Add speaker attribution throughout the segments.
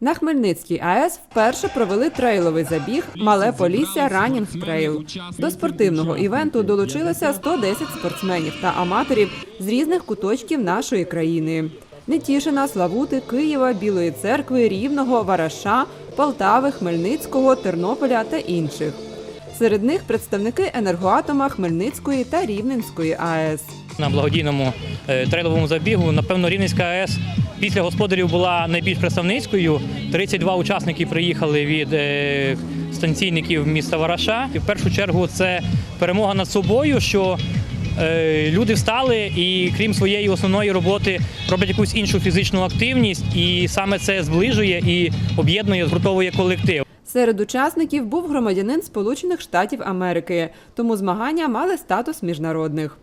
Speaker 1: На Хмельницькій АЕС вперше провели трейловий забіг Мале Полісся Ранінг Трейл. До спортивного івенту долучилося 110 спортсменів та аматорів з різних куточків нашої країни. Нетішина, Славути, Києва, Білої церкви, Рівного, Вараша, Полтави, Хмельницького, Тернополя та інших. Серед них представники енергоатома Хмельницької та Рівненської АЕС.
Speaker 2: На благодійному е, трейловому забігу, напевно, Рівненська АЕС після господарів була найбільш представницькою. 32 учасники приїхали від е, станційників міста Вараша. І в першу чергу це перемога над собою, що е, люди встали і крім своєї основної роботи роблять якусь іншу фізичну активність, і саме це зближує і об'єднує, згуртовує колектив.
Speaker 1: Серед учасників був громадянин Сполучених Штатів Америки, тому змагання мали статус міжнародних.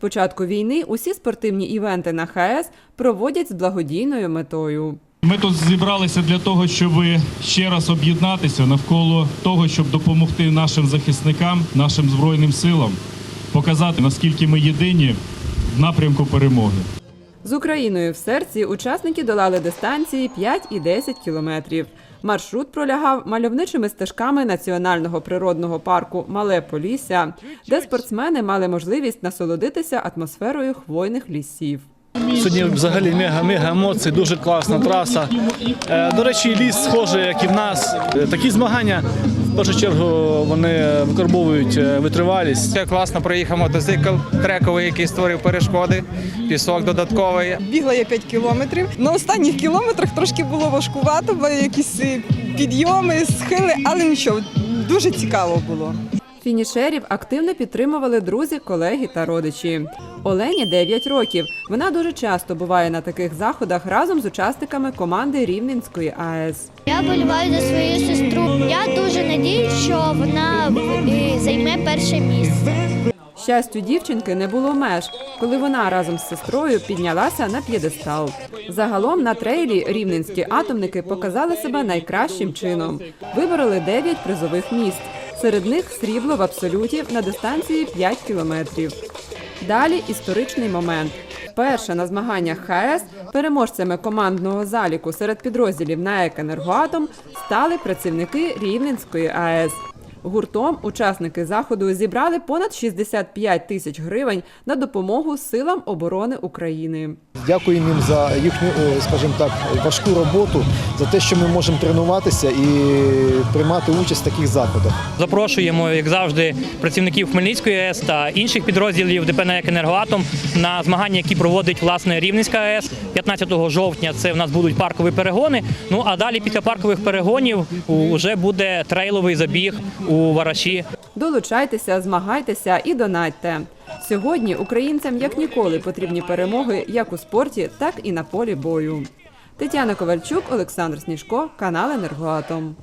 Speaker 1: Початку війни усі спортивні івенти на ХАЕС проводять з благодійною метою.
Speaker 3: Ми тут зібралися для того, щоб ще раз об'єднатися навколо того, щоб допомогти нашим захисникам, нашим збройним силам, показати наскільки ми єдині в напрямку перемоги.
Speaker 1: З Україною в серці учасники долали дистанції 5 і 10 кілометрів. Маршрут пролягав мальовничими стежками національного природного парку Мале Полісся, де спортсмени мали можливість насолодитися атмосферою хвойних лісів.
Speaker 4: Сьогодні взагалі мега-мега емоції, дуже класна траса. Е, До речі, ліс схожий, як і в нас. Е, Такі змагання в першу чергу вони викарбовують е, витривалість.
Speaker 5: Це класно проїхав мотоцикл трековий, який створив перешкоди, пісок додатковий.
Speaker 6: Бігла я 5 кілометрів. На останніх кілометрах трошки було важкувато, бо якісь підйоми, схили, але нічого, дуже цікаво було.
Speaker 1: Фінішерів активно підтримували друзі, колеги та родичі. Олені 9 років. Вона дуже часто буває на таких заходах разом з учасниками команди Рівненської АЕС.
Speaker 7: Я боліваю за свою сестру. Я дуже надіюсь, що вона займе перше місце.
Speaker 1: Щастю дівчинки не було меж, коли вона разом з сестрою піднялася на п'єдестал. Загалом на трейлі рівненські атомники показали себе найкращим чином. Вибороли 9 призових місць. Серед них срібло в абсолюті на дистанції 5 кілометрів. Далі історичний момент. Перше на змаганнях ХАЕС переможцями командного заліку серед підрозділів НАЕК «Енергоатом» стали працівники Рівненської АЕС. Гуртом учасники заходу зібрали понад 65 тисяч гривень на допомогу силам оборони України.
Speaker 8: Дякуємо їм за їхню, о, скажімо так, важку роботу, за те, що ми можемо тренуватися і приймати участь в таких заходах.
Speaker 2: Запрошуємо, як завжди, працівників Хмельницької АЕС та інших підрозділів ДП «НАЕК «Енергоатом» на змагання, які проводить власне Рівненська АЕС. 15 жовтня це в нас будуть паркові перегони. Ну а далі після паркових перегонів вже буде трейловий забіг у Вараші.
Speaker 1: Долучайтеся, змагайтеся і донатьте. Сьогодні українцям як ніколи потрібні перемоги як у спорті, так і на полі бою. Тетяна Ковальчук, Олександр Сніжко, канал Енергоатом.